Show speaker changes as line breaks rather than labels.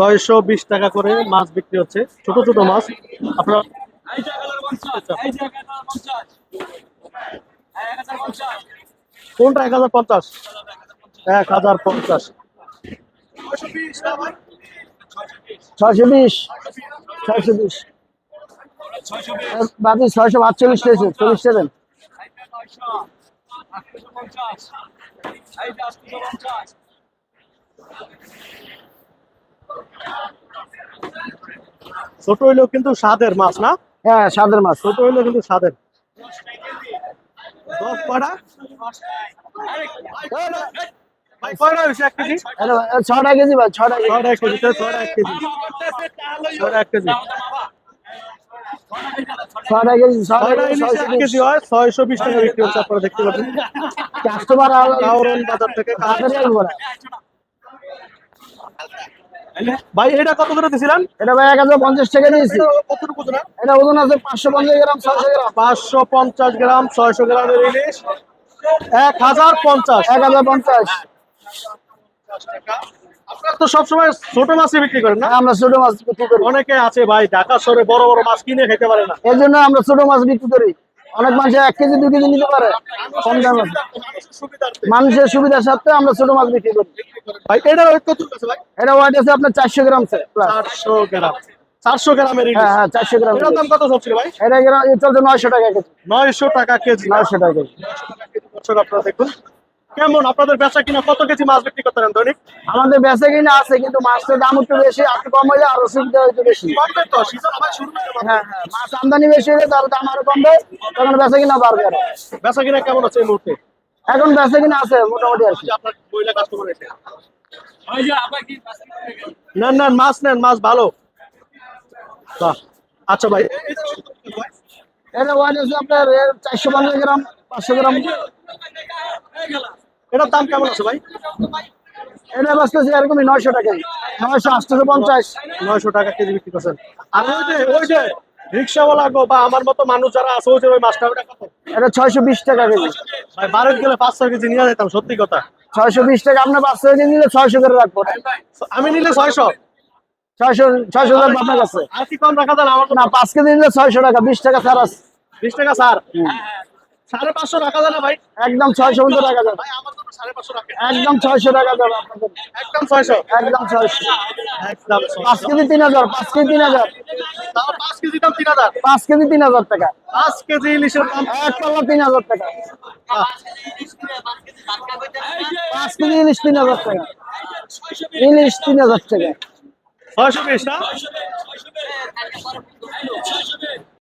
ছয়শো বিশ টাকা করে মাছ বিক্রি হচ্ছে। ছোট ছোট মাছ। আপনারা কোনটা? এক হাজার পঞ্চাশ। এক হাজার পঞ্চাশ।
ছয়শো বিশ। ছয়শো বিশ। বাকি ছয়শো আটচল্লিশ টাকা চল্লিশ
আটশো পঞ্চাশ এই যে আটশো পঞ্চাশ
ছোট হইলেও কিন্তু স্বাদের মাছ না?
হ্যাঁ সাদের মাছ।
ছোট হইলেও কিন্তু স্বাদের। দশ কটা
ছটা কেজি ভাই ছটা কেজি।
এক
ছটা কেজি।
এক কেজি। হয় ছয়শো বিশ টাকা বিক্রি হচ্ছে আপনারা দেখতে পাচ্ছেন।
কাস্টমার
বাজার থেকে। ভাই এটা কত করে দিছিলেন?
এটা ভাই এক হাজার পঞ্চাশ টাকা দিয়েছি এটা ওজন আছে পাঁচশো পঞ্চাশ গ্রাম ছয়শো গ্রাম।
পাঁচশো পঞ্চাশ গ্রাম ছয়শো গ্রামের ইলিশ। এক হাজার পঞ্চাশ।
এক হাজার পঞ্চাশ।
আপনারা তো সবসময় ছোট মাছই বিক্রি করেন না?
হ্যাঁ, আমরা ছোট মাছ বিক্রি করি।
অনেকে আছে ভাই ঢাকা শহরে বড় বড় মাছ কিনে খেতে পারে না।
এর জন্য আমরা ছোট মাছ বিক্রি করি। অনেক মানুষ এক কেজি দু কেজি নিতে পারে। কম দামে। মানুষের সুবিধার সাথে আমরা ছোট মাছ বিক্রি করি।
ভাই এটা ওয়েট কত আছে ভাই?
এটা ওয়েট আছে আপনার চারশো গ্রাম স্যার
চারশো গ্রাম। চারশো গ্রামের
হ্যাঁ হ্যাঁ চারশো গ্রাম
এটার দাম কত চলছিল ভাই?
এটা এটা চলছে নয়শো টাকা কেজি।
নয়শো টাকা কেজি।
নয়শো টাকা কেজি।
দর্শক আপনারা দেখুন। কেমন? আপনাদের বেচা কিনা? কত কেজি মাছ বিক্রি করতে পারেন দৈনিক?
আমাদের বেচা কিনা আছে কিন্তু মাছের দাম একটু বেশি আর কম হলে আরও সুবিধা হইতে বেশি।
কমবে তো? সিজন আবার শুরু হয়ে
হ্যাঁ হ্যাঁ মাছ আমদানি বেশি হলে তার দাম আরও কমবে তখন বেচা কিনা বাড়বে আরও।
বেচা কিনা কেমন আছে এই মুহূর্তে?
এখন বেচা কিনা আছে মোটামুটি।
যে আপনার মহিলা কাস্টমার এসে
গেল
নেন নেন মাছ নেন মাছ ভালো। আচ্ছা ভাই
এটা ওয়াইট আছে আপনার চারশো পঞ্চাশ গ্রাম পাঁচশো গ্রাম।
এটার দাম কেমন আছে ভাই?
এটা বেচতেছি এরকমই নয়শো টাকা। নয়শো আটশো পঞ্চাশ
নয়শো টাকা কেজি বিক্রি করছেন। আর ওই যে ওই যে রিক্সাওয়ালা গো বা আমার মতো মানুষ যারা আছে ওই যে ওই মাছটা ওটা কত?
এটা ছয়শো বিশ টাকা কেজি।
ভাই গেলে পাঁচ ছয় কেজি নিয়ে যেতাম সত্যি কথা।
ছয়শো বিশ টাকা আপনার পাঁচশো কেজি নিলে ছয়শো করে রাখব।
আমি নিলে ছয়শো।
ছয়শো ছয়শো টাকা আপনার কাছে।
আর কি কম রাখা যান আমার
না পাঁচ কেজি নিলে ছয়শো টাকা বিশ টাকা ছাড় আছে।
বিশ টাকা স্যার সাড়ে পাঁচশো যায় ভাই?
একদম ছয়শো টাকা যাবে একদম ছয়শো টাকা যাবে
একদম ছয়শো?
একদম ছয়শো।
একদম
পাঁচ কেজি তিন হাজার পাঁচ কেজি তিন হাজার।
পাঁচ কেজি দাম তিন হাজার?
পাঁচ কেজি তিন হাজার টাকা।
পাঁচ কেজি ইলিশের দাম
এক পাল্লা তিন হাজার টাকা। পাঁচ কেজি ইলিশ তিন হাজার টাকা। ইলিশ তিন হাজার টাকা।
ছয়শো বিশ না?